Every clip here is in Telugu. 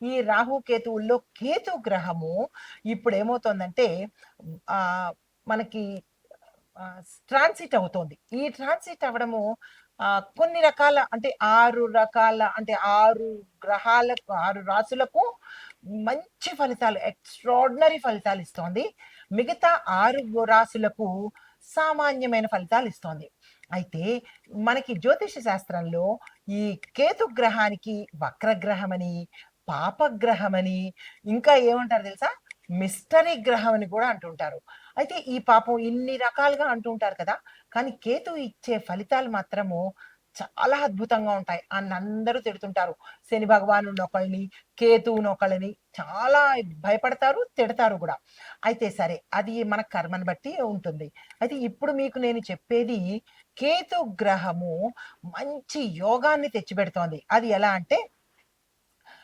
ఈ రాహు కేతువుల్లో కేతు గ్రహము ఇప్పుడు ఏమవుతుందంటే ఆ మనకి ట్రాన్సిట్ అవుతోంది. ఈ ట్రాన్సిట్ అవ్వడము ఆ, కొన్ని రకాల అంటే ఆరు రకాల అంటే ఆరు గ్రహాలకు ఆరు రాసులకు మంచి ఫలితాలు ఎక్స్ట్రాడినరీ ఫలితాలు ఇస్తోంది. మిగతా ఆరు రాసులకు సామాన్యమైన ఫలితాలు ఇస్తోంది. అయితే మనకి జ్యోతిష శాస్త్రంలో ఈ కేతు గ్రహానికి వక్రగ్రహమని పాపగ్రహమని ఇంకా ఏమంటారు తెలుసా? మిస్టరీ గ్రహం అని కూడా అంటుంటారు. అయితే ఈ పాపం ఇన్ని రకాలుగా అంటుంటారు కదా? కానీ కేతు ఇచ్చే ఫలితాలు మాత్రము చాలా అద్భుతంగా ఉంటాయి అని అందరూ తిడుతుంటారు. శని భగవాను ఒకళ్ళని కేతువుని ఒకళ్ళని చాలా భయపడతారు తిడతారు కూడా. అయితే సరే అది మన కర్మని బట్టి ఉంటుంది. అయితే ఇప్పుడు మీకు నేను చెప్పేది కేతు గ్రహము మంచి యోగాన్ని తెచ్చిపెడుతోంది. అది ఎలా అంటే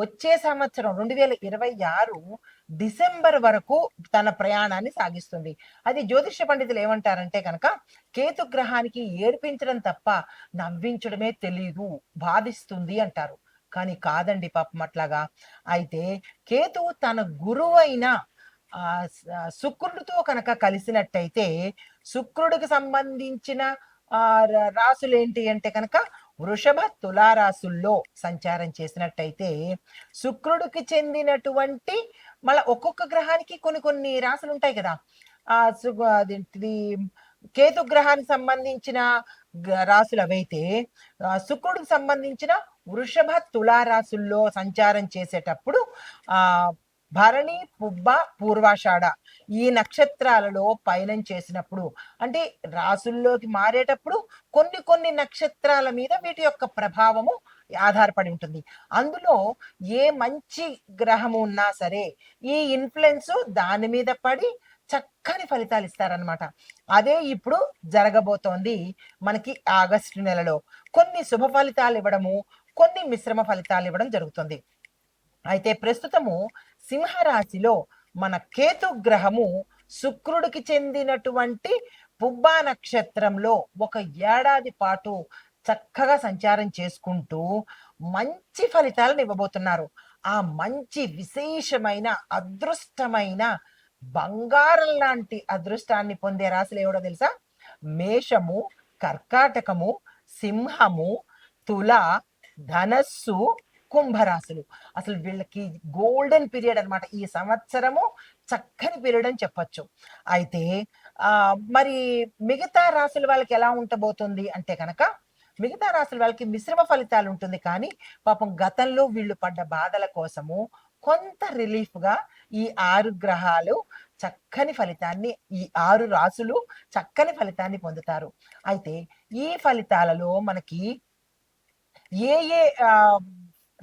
వచ్చే సంవత్సరం రెండు వేల ఇరవై ఆరు డిసెంబర్ వరకు తన ప్రయాణాన్ని సాగిస్తుంది. అది జ్యోతిష పండితులు ఏమంటారంటే కనుక కేతు గ్రహానికి ఏడ్పించడం తప్ప నవ్వించడమే తెలియదు బాధిస్తుంది అంటారు. కానీ కాదండి పాపం అట్లాగా. అయితే కేతు తన గురువైన శుక్రుడితో కనుక కలిసినట్టయితే శుక్రుడికి సంబంధించిన రాసులు ఏంటి అంటే కనుక వృషభ తులారాసుల్లో సంచారం చేసినట్టయితే శుక్రుడికి చెందినటువంటి మళ్ళీ ఒక్కొక్క గ్రహానికి కొన్ని కొన్ని రాసులు ఉంటాయి కదా. ఆ సు- కేతు గ్రహానికి సంబంధించిన రాసులు అవైతే శుక్రుడికి సంబంధించిన వృషభ తులారాసుల్లో సంచారం చేసేటప్పుడు ఆ భరణి పుబ్బ పూర్వాషాఢ ఈ నక్షత్రాలలో పయనం చేసినప్పుడు అంటే రాసుల్లోకి మారేటప్పుడు కొన్ని కొన్ని నక్షత్రాల మీద వీటి యొక్క ప్రభావము ఆధారపడి ఉంటుంది. అందులో ఏ మంచి గ్రహము ఉన్నా సరే ఈ ఇన్ఫ్లుయెన్స్ దాని మీద పడి చక్కని ఫలితాలు ఇస్తారనమాట అదే ఇప్పుడు జరగబోతోంది మనకి ఆగస్టు నెలలో. కొన్ని శుభ ఫలితాలు ఇవ్వడము కొన్ని మిశ్రమ ఫలితాలు ఇవ్వడం జరుగుతుంది. అయితే ప్రస్తుతము సింహరాశిలో మన కేతు గ్రహము శుక్రుడికి చెందినటువంటి పుబ్బా నక్షత్రంలో ఒక ఏడాది పాటు చక్కగా సంచారం చేసుకుంటూ మంచి ఫలితాలను ఇవ్వబోతున్నారు. ఆ మంచి విశేషమైన అదృష్టమైన బంగారం లాంటి అదృష్టాన్ని పొందే రాశులు ఏవడో తెలుసా? మేషము కర్కాటకము సింహము తుల ధనస్సు కుంభరాశులు. అసలు వీళ్ళకి గోల్డెన్ పీరియడ్ అన్నమాట. ఈ సంవత్సరము చక్కని పీరియడ్ అని చెప్పొచ్చు. అయితే ఆ మరి మిగతా రాశుల వాళ్ళకి ఎలా ఉండబోతుంది అంటే కనుక మిగతా రాశుల వాళ్ళకి మిశ్రమ ఫలితాలు ఉంటుంది. కానీ పాపం గతంలో వీళ్ళు పడ్డ బాధల కోసము కొంత రిలీఫ్గా ఈ ఆరు గ్రహాలు చక్కని ఫలితాన్ని ఈ ఆరు రాసులు చక్కని ఫలితాన్ని పొందుతారు. అయితే ఈ ఫలితాలలో మనకి ఏ ఏ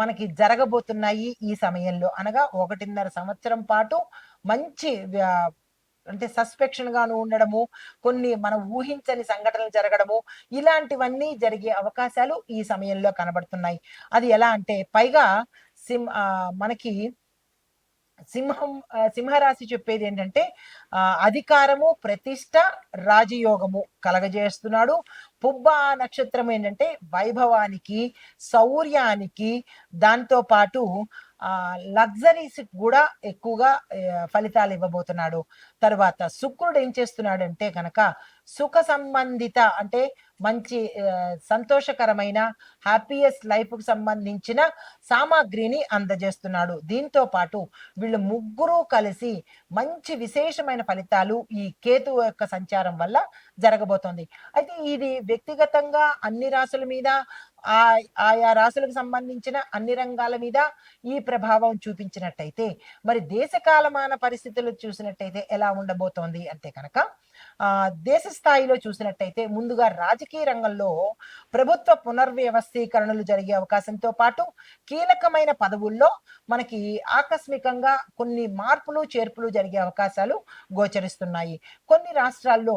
మనకి జరగబోతున్నాయి ఈ సమయంలో. అనగా ఒకటిన్నర సంవత్సరం పాటు మంచి అంటే సస్పెక్షన్ గాను ఉండడము కొన్ని మనం ఊహించని సంఘటనలు జరగడము ఇలాంటివన్నీ జరిగే అవకాశాలు ఈ సమయంలో కనబడుతున్నాయి. అది ఎలా అంటే పైగా సింహ మనకి సింహం సింహరాశి చెప్పేది ఏంటంటే అధికారము ప్రతిష్ట రాజయోగము కలగజేస్తున్నాడు. పుబ్బ నక్షత్రం ఏంటంటే వైభవానికి శౌర్యానికి దాంతో పాటు లగ్జరీస్ కూడా ఎక్కువగా ఫలితాలు ఇవ్వబోతున్నాడు. తర్వాత శుక్రుడు ఏం చేస్తున్నాడంటే కనుక సుఖ సంబంధిత అంటే మంచి సంతోషకరమైన హ్యాపీయెస్ట్ లైఫ్కు సంబంధించిన సామాగ్రిని అందజేస్తున్నాడు. దీంతో పాటు వీళ్ళు ముగ్గురు కలిసి మంచి విశేషమైన ఫలితాలు ఈ కేతు యొక్క సంచారం వల్ల జరగబోతోంది. అయితే ఇది వ్యక్తిగతంగా అన్ని రాసుల మీద ఆ ఆయా రాశులకు సంబంధించిన అన్ని రంగాల మీద ఈ ప్రభావం చూపించినట్టయితే మరి దేశ కాలమాన పరిస్థితులు చూసినట్టయితే ఎలా ఉండబోతోంది అంటే కనుక ఆ దేశ స్థాయిలో చూసినట్టయితే ముందుగా రాజకీయ రంగంలో ప్రభుత్వ పునర్వ్యవస్థీకరణలు జరిగే అవకాశంతో పాటు కీలకమైన పదవుల్లో మనకి ఆకస్మికంగా కొన్ని మార్పులు చేర్పులు జరిగే అవకాశాలు గోచరిస్తున్నాయి. కొన్ని రాష్ట్రాల్లో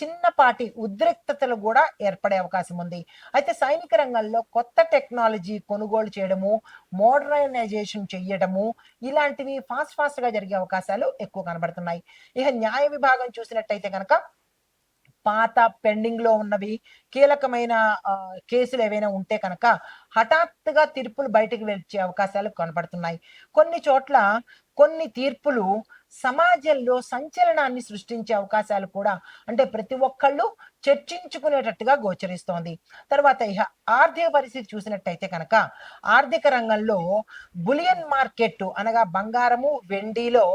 చిన్నపాటి ఉద్రిక్తతలు కూడా ఏర్పడే అవకాశం ఉంది. అయితే సైనిక రంగంలో కొత్త టెక్నాలజీ కొనుగోలు చేయడము మోడర్నైజేషన్ చేయడము ఇలాంటివి ఫాస్ట్ ఫాస్ట్గా జరిగే అవకాశాలు ఎక్కువ కనబడుతున్నాయి. ఇక న్యాయ విభాగం చూసినట్టయితే కనుక పాత పెండింగ్లో ఉన్నవి కీలకమైన కేసులు ఏవైనా ఉంటే కనుక హఠాత్తుగా తీర్పులు బయటకు వచ్చే అవకాశాలు కనపడుతున్నాయి. కొన్ని చోట్ల కొన్ని తీర్పులు సమాజంలో సంచలనాన్ని సృష్టించే అవకాశాలు కూడా అంటే ప్రతి ఒక్కళ్ళు చర్చించుకునేటట్టుగా గోచరిస్తోంది. తర్వాత ఇహ ఆర్థిక పరిస్థితి చూసినట్టయితే కనుక ఆర్థిక రంగంలో బులియన్ మార్కెట్ అనగా బంగారము వెండిలో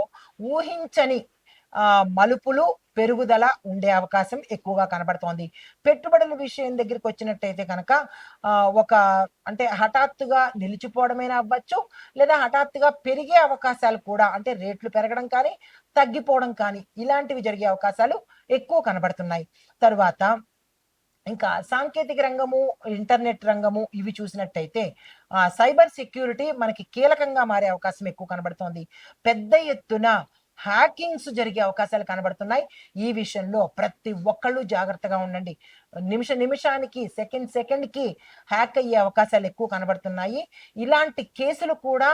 ఊహించని మలుపులు పెరుగుదల ఉండే అవకాశం ఎక్కువగా కనబడుతోంది. పెట్టుబడుల విషయం దగ్గరికి వచ్చినట్టయితే కనుక ఒక అంటే హఠాత్తుగా నిలిచిపోవడమైనా అవ్వచ్చు లేదా హఠాత్తుగా పెరిగే అవకాశాలు కూడా అంటే రేట్లు పెరగడం కానీ తగ్గిపోవడం కానీ ఇలాంటివి జరిగే అవకాశాలు ఎక్కువ కనబడుతున్నాయి. తరువాత ఇంకా సాంకేతిక రంగము ఇంటర్నెట్ రంగము ఇవి చూసినట్టయితే ఆ సైబర్ సెక్యూరిటీ మనకి కీలకంగా మారే అవకాశం ఎక్కువ కనబడుతోంది. పెద్ద ఎత్తున హ్యాకింగ్స్ జరిగే అవకాశాలు కనబడుతున్నాయి. ఈ విషయంలో ప్రతి ఒక్కళ్ళు జాగ్రత్తగా ఉండండి. నిమిష నిమిషానికి సెకండ్ సెకండ్కి హ్యాక్ అయ్యే అవకాశాలు ఎక్కువ కనబడుతున్నాయి. ఇలాంటి కేసులు కూడా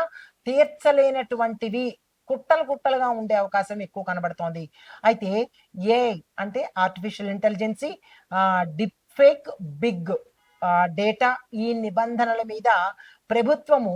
తీర్చలేనటువంటివి కుట్టలు కుట్టలుగా ఉండే అవకాశం ఎక్కువ కనబడుతోంది. అయితే ఏ అంటే artificial intelligence deep fake big data ఈ నిబంధనల మీద ప్రభుత్వము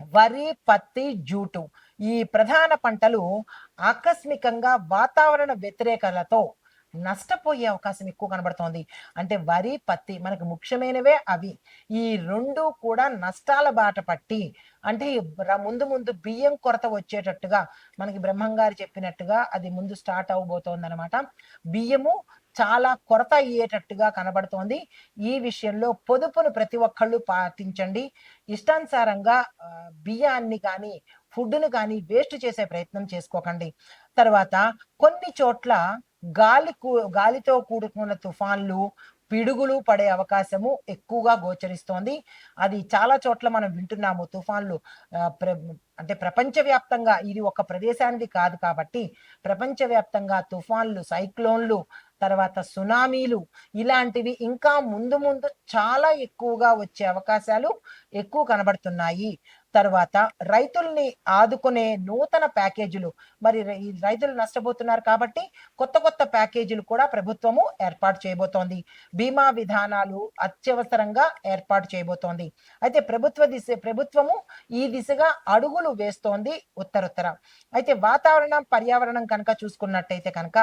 వరి పత్తి జూటు. ఈ ప్రధాన పంటలు ఆకస్మికంగా వాతావరణ వ్యతిరేకతలతో నష్టపోయే అవకాశం ఎక్కువ కనబడుతోంది. అంటే వరి పత్తి మనకు ముఖ్యమైనవే అవి. ఈ రెండు కూడా నష్టాల బాట పట్టి అంటే ముందు ముందు బియ్యం కొరత వచ్చేటట్టుగా మనకి బ్రహ్మంగారు చెప్పినట్టుగా అది ముందు స్టార్ట్ అవబోతోంది అనమాట బియ్యము చాలా కొరత అయ్యేటట్టుగా కనబడుతోంది. ఈ విషయంలో పొదుపును ప్రతి ఒక్కళ్ళు పాటించండి. ఇష్టానుసారంగా బియ్యాన్ని కానీ ఫుడ్ను కానీ వేస్ట్ చేసే ప్రయత్నం చేసుకోకండి. తర్వాత కొన్ని చోట్ల గాలి కూ- గాలితో కూడుకున్న తుఫాన్లు పిడుగులు పడే అవకాశము ఎక్కువగా గోచరిస్తోంది. అది చాలా చోట్ల మనం వింటున్నాము. తుఫాన్లు ప్ర అంటే ప్రపంచవ్యాప్తంగా ఇది ఒక ప్రదేశానికి కాదు కాబట్టి ప్రపంచవ్యాప్తంగా తుఫాన్లు సైక్లోన్లు తర్వాత సునామీలు ఇలాంటివి ఇంకా ముందు ముందు చాలా ఎక్కువగా వచ్చే అవకాశాలు ఎక్కువ కనబడుతున్నాయి. తర్వాత రైతుల్ని ఆదుకునే నూతన ప్యాకేజీలు. మరి ఈ రైతులు నష్టపోతున్నారు కాబట్టి కొత్త కొత్త ప్యాకేజీలు కూడా ప్రభుత్వము ఏర్పాటు చేయబోతోంది. బీమా విధానాలు అత్యవసరంగా ఏర్పాటు చేయబోతోంది. అయితే ప్రభుత్వ దిశ ప్రభుత్వము ఈ దిశగా అడుగులు వేస్తోంది ఉత్తరుత్తర. అయితే వాతావరణం పర్యావరణం కనుక చూసుకున్నట్టయితే కనుక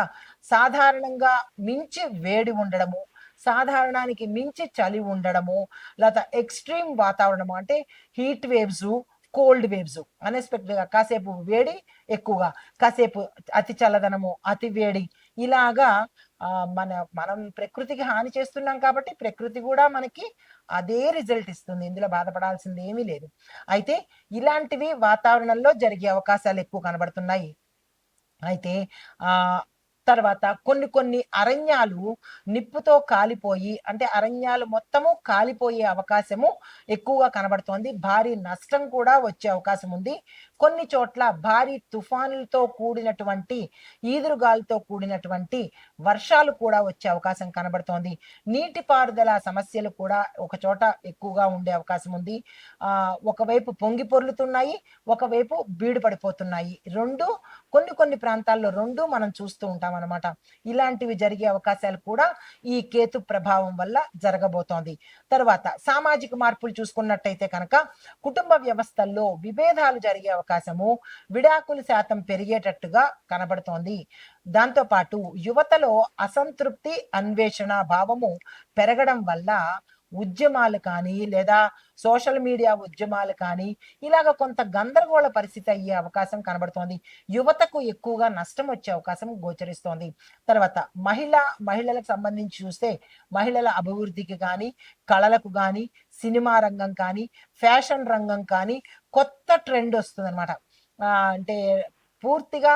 సాధారణంగా మించి వేడి ఉండడము సాధారణానికి మించి చలి ఉండడము లేదా ఎక్స్ట్రీమ్ వాతావరణము అంటే హీట్ వేవ్స్ కోల్డ్ వేవ్స్ అన్ఎక్స్పెక్టెడ్గా కాసేపు వేడి ఎక్కువగా కాసేపు అతి చల్లదనము అతి వేడి ఇలాగా మన మనం ప్రకృతికి హాని చేస్తున్నాం కాబట్టి ప్రకృతి కూడా మనకి అదే రిజల్ట్ ఇస్తుంది. ఇందులో బాధపడాల్సింది ఏమీ లేదు. అయితే ఇలాంటివి వాతావరణంలో జరిగే అవకాశాలు ఎక్కువ కనబడుతున్నాయి. అయితే ఆ తర్వాత కొన్ని కొన్ని అరణ్యాలు నిప్పుతో కాలిపోయి అంటే అరణ్యాలు మొత్తము కాలిపోయే అవకాశము ఎక్కువగా కనబడుతోంది. భారీ నష్టం కూడా వచ్చే అవకాశం ఉంది. కొన్ని చోట్ల భారీ తుఫానులతో కూడినటువంటి ఈదురుగాలితో కూడినటువంటి వర్షాలు కూడా వచ్చే అవకాశం కనబడుతోంది. నీటిపారుదల సమస్యలు కూడా ఒక చోట ఎక్కువగా ఉండే అవకాశం ఉంది. ఆ ఒకవైపు పొంగి పొర్లుతున్నాయి ఒకవైపు బీడు పడిపోతున్నాయి రెండు కొన్ని కొన్ని ప్రాంతాల్లో రెండు మనం చూస్తూ ఉంటాం అనమాట ఇలాంటివి జరిగే అవకాశాలు కూడా ఈ కేతు ప్రభావం వల్ల జరగబోతోంది. తర్వాత సామాజిక మార్పులు చూసుకున్నట్టయితే కనుక కుటుంబ వ్యవస్థల్లో విభేదాలు జరిగే అవకాశము విడాకుల శాతం పెరిగేటట్టుగా కనబడుతోంది. దాంతోపాటు యువతలో అసంతృప్తి అన్వేషణ భావము పెరగడం వల్ల ఉద్యమాలు కానీ లేదా సోషల్ మీడియా ఉద్యమాలు కానీ ఇలాగ కొంత గందరగోళ పరిస్థితి అయ్యే అవకాశం కనబడుతోంది. యువతకు ఎక్కువగా నష్టం వచ్చే అవకాశం గోచరిస్తోంది. తర్వాత మహిళ మహిళలకు సంబంధించి చూస్తే మహిళల అభివృద్ధికి కానీ కళలకు కానీ సినిమా రంగం కానీ ఫ్యాషన్ రంగం కానీ కొత్త ట్రెండ్ వస్తుంది అనమాట అంటే పూర్తిగా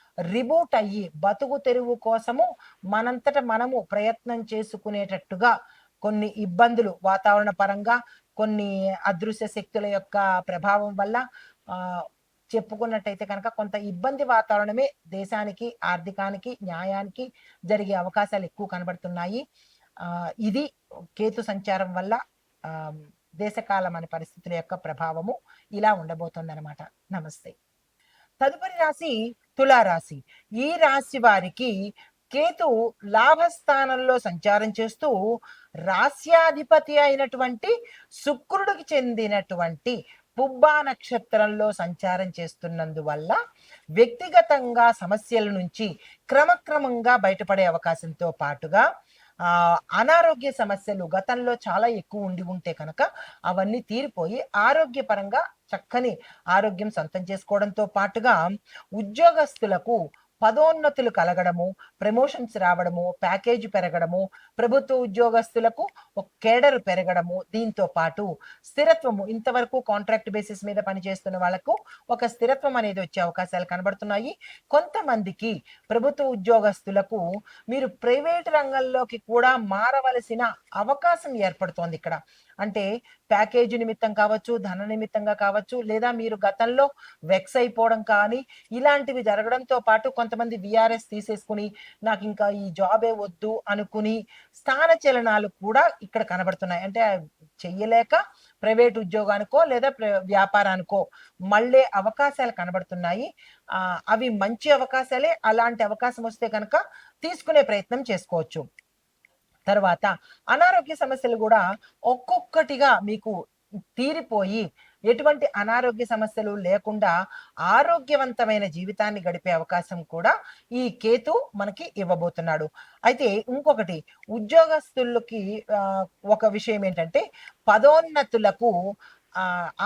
రిబూట్ అయ్యి బతుకు తెరువు కోసము మనంతట మనము ప్రయత్నం చేసుకునేటట్టుగా కొన్ని ఇబ్బందులు వాతావరణ పరంగా కొన్ని అదృశ్య శక్తుల యొక్క ప్రభావం వల్ల చెప్పుకున్నట్టయితే కనుక కొంత ఇబ్బంది వాతావరణమే దేశానికి ఆర్థికానికి న్యాయానికి జరిగే అవకాశాలు ఎక్కువ కనబడుతున్నాయి. ఇది కేతు సంచారం వల్ల దేశకాలం అనే పరిస్థితుల యొక్క ప్రభావము ఇలా ఉండబోతుంది అనమాట నమస్తే. తదుపరి రాశి తులారాశి. ఈ రాశి వారికి కేతు లాభస్థానంలో సంచారం చేస్తూ రాస్యాధిపతి అయినటువంటి శుక్రుడికి చెందినటువంటి పుబ్బా నక్షత్రంలో సంచారం చేస్తున్నందువల్ల వ్యక్తిగతంగా సమస్యల నుంచి క్రమక్రమంగా బయటపడే అవకాశంతో పాటుగా అనారోగ్య సమస్యలు గతంలో చాలా ఎక్కువ ఉండి ఉంటే కనుక అవన్నీ తీరిపోయి ఆరోగ్యపరంగా చక్కని ఆరోగ్యం సొంతం చేసుకోవడంతో పాటుగా ఉద్యోగస్తులకు పదోన్నతులు కలగడము ప్రమోషన్స్ రావడము ప్యాకేజ్ పెరగడము ప్రభుత్వ ఉద్యోగస్తులకు ఒక కేడర్ పెరగడము దీంతో పాటు స్థిరత్వము. ఇంతవరకు కాంట్రాక్ట్ బేసిస్ మీద పనిచేస్తున్న వాళ్ళకు ఒక స్థిరత్వం అనేది వచ్చే అవకాశాలు కనబడుతున్నాయి. కొంతమందికి ప్రభుత్వ ఉద్యోగస్తులకు మీరు ప్రైవేట్ రంగంలోకి కూడా మారవలసిన అవకాశం ఏర్పడుతోంది ఇక్కడ. అంటే ప్యాకేజీ నిమిత్తం కావచ్చు ధన నిమిత్తంగా కావచ్చు లేదా మీరు గతంలో వెక్స్ అయిపోవడం కానీ ఇలాంటివి జరగడంతో పాటు కొంతమంది విఆర్ఎస్ తీసేసుకుని నాకు ఇంకా ఈ జాబే వద్దు అనుకుని స్థాన చలనాలు కూడా ఇక్కడ కనబడుతున్నాయి. అంటే చెయ్యలేక ప్రైవేట్ ఉద్యోగానికో లేదా వ్యాపారానికో మళ్ళీ అవకాశాలు కనబడుతున్నాయి. అవి మంచి అవకాశాలే అలాంటి అవకాశం వస్తే కనుక తీసుకునే ప్రయత్నం చేసుకోవచ్చు. తర్వాత అనారోగ్య సమస్యలు కూడా ఒక్కొక్కటిగా మీకు తీరిపోయి ఎటువంటి అనారోగ్య సమస్యలు లేకుండా ఆరోగ్యవంతమైన జీవితాన్ని గడిపే అవకాశం కూడా ఈ కేతు మనకి ఇవ్వబోతున్నాడు. అయితే ఇంకొకటి ఉద్యోగస్తులకి ఒక విషయం ఏంటంటే పదోన్నతులకు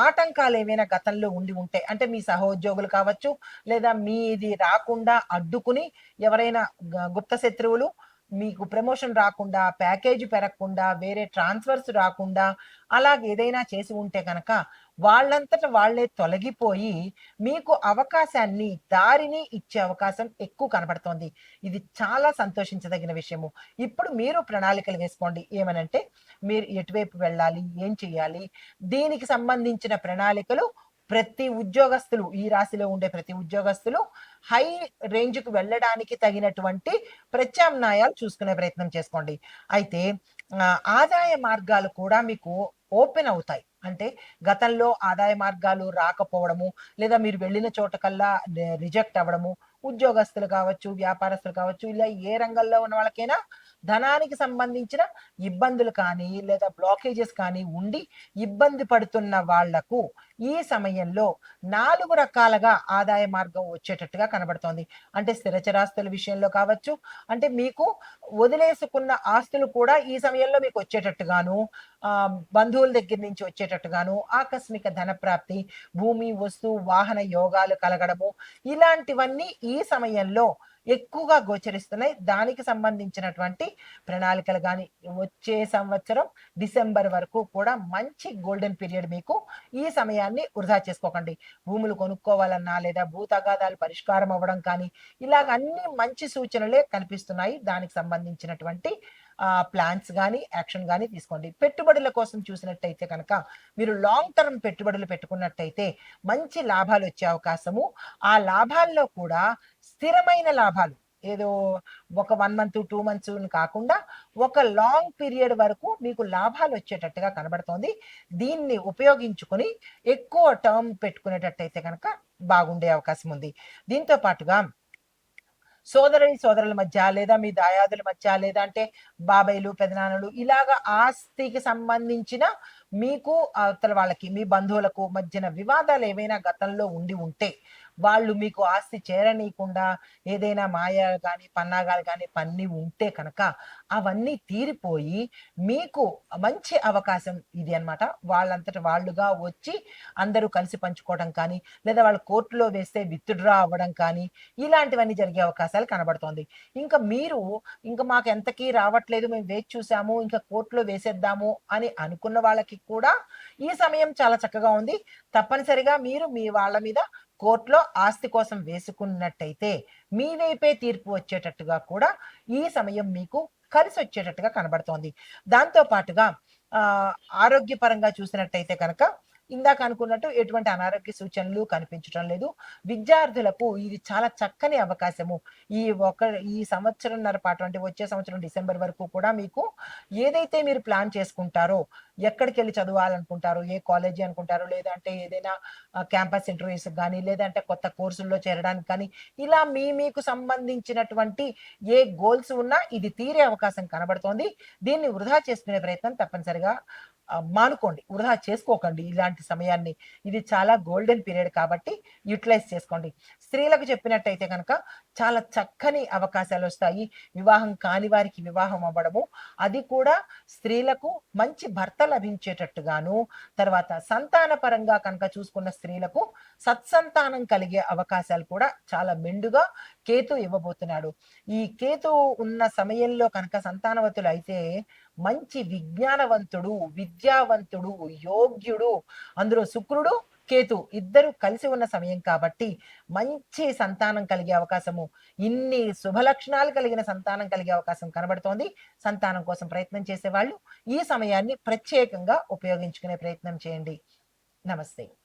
ఆటంకాలు ఏమైనా గతంలో ఉండి ఉంటే అంటే మీ సహోద్యోగులు కావచ్చు లేదా మీది రాకుండా అడ్డుకుని ఎవరైనా గుప్త శత్రువులు మీకు ప్రమోషన్ రాకుండా ప్యాకేజ్ పెరగకుండా వేరే ట్రాన్స్ఫర్స్ రాకుండా అలాగే ఏదైనా చేసి ఉంటే కనుక వాళ్ళంతట వాళ్ళే తొలగిపోయి మీకు అవకాశాన్ని దారిని ఇచ్చే అవకాశం ఎక్కువ కనబడుతోంది. ఇది చాలా సంతోషించదగిన విషయము. ఇప్పుడు మీరు ప్రణాళికలు వేసుకోండి. ఏమనంటే మీరు ఎటువైపు వెళ్ళాలి? ఏం చేయాలి? దీనికి సంబంధించిన ప్రణాళికలు ప్రతి ఉద్యోగస్తులు ఈ రాశిలో ఉండే ప్రతి ఉద్యోగస్తులు హై రేంజ్కి వెళ్ళడానికి తగినటువంటి ప్రత్యామ్నాయాలు చూసుకునే ప్రయత్నం చేసుకోండి. అయితే ఆదాయ మార్గాలు కూడా మీకు ఓపెన్ అవుతాయి. అంటే గతంలో ఆదాయ మార్గాలు రాకపోవడము లేదా మీరు వెళ్ళిన చోట కల్లా రిజెక్ట్ అవ్వడము ఉద్యోగస్తులు కావచ్చు వ్యాపారస్తులు కావచ్చు ఇలా ఏ రంగంలో ఉన్న వాళ్ళకైనా ధనానికి సంబంధించిన ఇబ్బందులు కానీ లేదా బ్లాకేజెస్ కానీ ఉండి ఇబ్బంది పడుతున్న వాళ్ళకు ఈ సమయంలో నాలుగు రకాలుగా ఆదాయ మార్గం వచ్చేటట్టుగా కనబడుతోంది. అంటే స్థిరచరాస్తుల విషయంలో కావచ్చు అంటే మీకు వదిలేసుకున్న ఆస్తులు కూడా ఈ సమయంలో మీకు వచ్చేటట్టుగాను ఆ, బంధువుల దగ్గర నుంచి వచ్చేటట్టుగాను ఆకస్మిక ధన ప్రాప్తి భూమి వస్తు వాహన యోగాలు కలగడము ఇలాంటివన్నీ ఈ సమయంలో ఎక్కువగా గోచరిస్తున్నాయి. దానికి సంబంధించినటువంటి ప్రణాళికలు కానీ వచ్చే సంవత్సరం డిసెంబర్ వరకు కూడా మంచి గోల్డెన్ పీరియడ్ మీకు ఈ సమయాన్ని వృధా చేసుకోకండి. భూములు కొనుక్కోవాలన్నా లేదా భూ తగాదాలు పరిష్కారం అవ్వడం కానీ ఇలాగ అన్ని మంచి సూచనలే కనిపిస్తున్నాయి. దానికి సంబంధించినటువంటి ప్లాన్స్ కానీ యాక్షన్ కానీ తీసుకోండి. పెట్టుబడుల కోసం చూసినట్టయితే కనుక మీరు లాంగ్ టర్మ్ పెట్టుబడులు పెట్టుకున్నట్టయితే మంచి లాభాలు వచ్చే అవకాశము. ఆ లాభాల్లో కూడా స్థిరమైన లాభాలు ఏదో ఒక వన్ మంత్ టూ మంత్స్ కాకుండా ఒక లాంగ్ పీరియడ్ వరకు మీకు లాభాలు వచ్చేటట్టుగా కనబడుతోంది. దీన్ని ఉపయోగించుకొని ఎక్కువ టర్మ్ పెట్టుకునేటట్టయితే కనుక బాగుండే అవకాశం ఉంది. దీంతో పాటుగా సోదరుని సోదరుల మధ్య లేదా మీ దాయాదుల మధ్య లేదా అంటే బాబాయిలు పెదనాన్నలు ఇలాగ ఆస్తికి సంబంధించిన మీకు అవతల వాళ్ళకి మీ బంధువులకు మధ్యన వివాదాలు ఏవైనా గతంలో ఉండి ఉంటే వాళ్ళు మీకు ఆస్తి చేరనీయకుండా ఏదైనా మాయ కానీ పన్నాగాలు కానీ పన్ని ఉంటే కనుక అవన్నీ తీరిపోయి మీకు మంచి అవకాశం ఇది అన్నమాట. వాళ్ళంతట వాళ్ళుగా వచ్చి అందరూ కలిసి పంచుకోవడం కానీ లేదా వాళ్ళు కోర్టులో వేస్తే విత్డ్రా అవ్వడం కానీ ఇలాంటివన్నీ జరిగే అవకాశాలు కనబడుతోంది. ఇంకా మీరు ఇంకా మాకు ఎంతకీ రావట్లేదు మేము వేచి చూసాము ఇంకా కోర్టులో వేసేద్దాము అని అనుకున్న వాళ్ళకి కూడా ఈ సమయం చాలా చక్కగా ఉంది. తప్పనిసరిగా మీరు మీ వాళ్ళ మీద కోర్టులో ఆస్తి కోసం వేసుకున్నట్టయితే మీ వైపే తీర్పు వచ్చేటట్టుగా కూడా ఈ సమయం మీకు కలిసి వచ్చేటట్టుగా కనబడుతోంది. దాంతో పాటుగా ఆరోగ్యపరంగా చూసినట్టయితే కనుక ఇందాక అనుకున్నట్టు ఎటువంటి అనారోగ్య సూచనలు కనిపించడం లేదు. విద్యార్థులకు ఇది చాలా చక్కని అవకాశము. ఈ ఒక ఈ సంవత్సరంన్నర పాటు అంటే వచ్చే సంవత్సరం డిసెంబర్ వరకు కూడా మీకు ఏదైతే మీరు ప్లాన్ చేసుకుంటారో ఎక్కడికి వెళ్ళి చదవాలనుకుంటారో ఏ కాలేజీ అనుకుంటారో లేదంటే ఏదైనా క్యాంపస్ ఇంటర్వ్యూస్ కానీ లేదంటే కొత్త కోర్సుల్లో చేరడానికి కానీ ఇలా మీ మీకు సంబంధించినటువంటి ఏ గోల్స్ ఉన్నా ఇది తీరే అవకాశం కనబడుతోంది. దీన్ని వృధా చేసుకునే ప్రయత్నం తప్పనిసరిగా మానుకోండి వృధా చేసుకోకండి ఇలాంటి సమయాన్ని. ఇది చాలా గోల్డెన్ పీరియడ్ కాబట్టి యూటిలైజ్ చేసుకోండి. స్త్రీలకు చెప్పినట్టయితే కనుక చాలా చక్కని అవకాశాలు వస్తాయి వివాహం కాని వారికి వివాహం అవ్వడము. అది కూడా స్త్రీలకు మంచి భర్త లభించేటట్టుగాను తర్వాత సంతాన పరంగా కనుక చూసుకున్న స్త్రీలకు సత్సంతానం కలిగే అవకాశాలు కూడా చాలా మెండుగా కేతు ఇవ్వబోతున్నాడు. ఈ కేతు ఉన్న సమయంలో కనుక సంతానవతులు అయితే మంచి విజ్ఞానవంతుడు విద్యావంతుడు యోగ్యుడు అందులో శుక్రుడు కేతు ఇద్దరు కలిసి ఉన్న సమయం కాబట్టి మంచి సంతానం కలిగే అవకాశము. ఇన్ని శుభ లక్షణాలు కలిగిన సంతానం కలిగే అవకాశం కనబడుతోంది. సంతానం కోసం ప్రయత్నం చేసేవాళ్ళు. ఈ సమయాన్ని ప్రత్యేకంగా ఉపయోగించుకునే ప్రయత్నం చేయండి. నమస్తే.